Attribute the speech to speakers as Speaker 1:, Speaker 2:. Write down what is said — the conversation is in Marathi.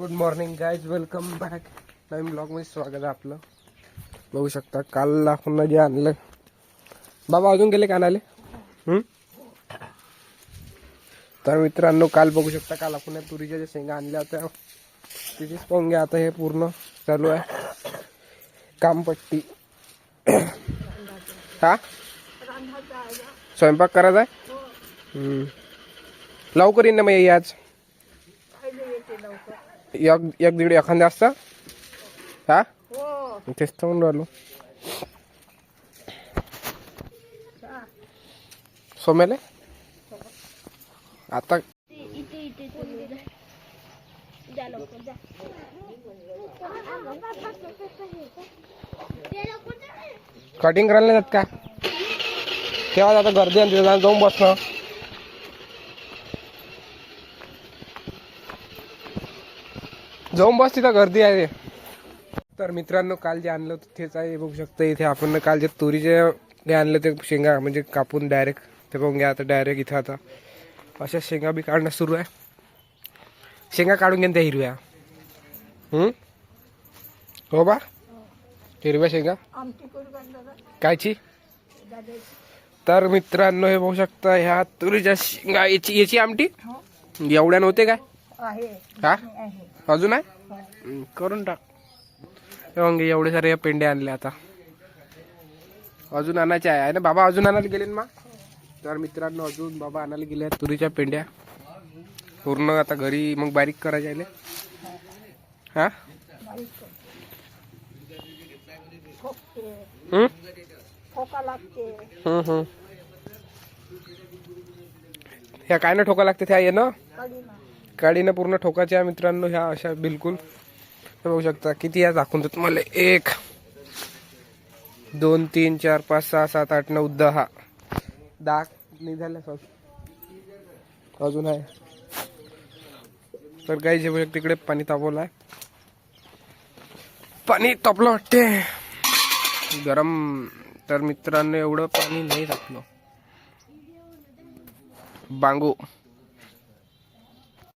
Speaker 1: Good morning guys welcome back नवीन ब्लॉगमध्ये स्वागत आहे आपलं. बघू शकता काल आपण जे आणलं. बाबा अजून गेले का आणाले तर मित्रांनो काल बघू शकता काल आपण या तुरीच्या ज्या शेंगा आणल्या होत्या तिथेच पाहून घ्या आता हे पूर्ण चालू आहे. कामपट्टी. हा? स्वयंपाक करायचा आहे? लवकर येईन ना मग ये आज. एक एक दीड एखाद्या असता हा तेच तर म्हणून राहिलो सोम्याले आता कटिंग करायला नाही जात का तेव्हा आता गर्दी आहे तिथं जाऊन- जाऊन बसणं जाऊन बस तिथं गर्दी आहे. तर मित्रांनो काल जे आणलं होतं तेच आहे. बघू शकता इथे आपण काल जे तुरीचे जे आणलं ते शेंगा म्हणजे कापून डायरेक्ट ते बघून घ्या आता डायरेक्ट इथं आता. अशा शेंगा बी काढणं सुरू आहे. शेंगा काढून घ्या त्या हिरव्या. हम्म? हो बा? हिरव्या शेंगा? कायची? तर मित्रांनो हे बघू शकता ह्या तुरीच्या शेंगा याची याची आमटी? एवढ्या नव्हते काय? हा अजून आहे? हं, करून टाक. हे मग एवढे सारे या पेंड्या आणल्या आता. अजून आणायचे आहे. आहे ना बाबा अजून आणायला गेले ना तर मित्रांनो अजून बाबा आणायला गेले आहेत तुरीच्या पेंड्या. पूर्ण आता घरी मग बारीक करायचे आहे हा? हं? हं, हं. ह्या काय ना ठोका लागते त्या ये ना. काडीनं पूर्ण ठोकाच्या मित्रांनो ह्या अशा बिलकुल. बघू शकता किती या दाखवून देत मला एक. दोन तीन चार पाच सहा सात आठ नऊ दहा. दहा निघाल्या अजून आहे. तर काही जे तिकडे पाणी तापवलं आहे पाणी तापलं वाटते गरम. तर मित्रांनो एवढं पाणी नाही तापलं. बांगू.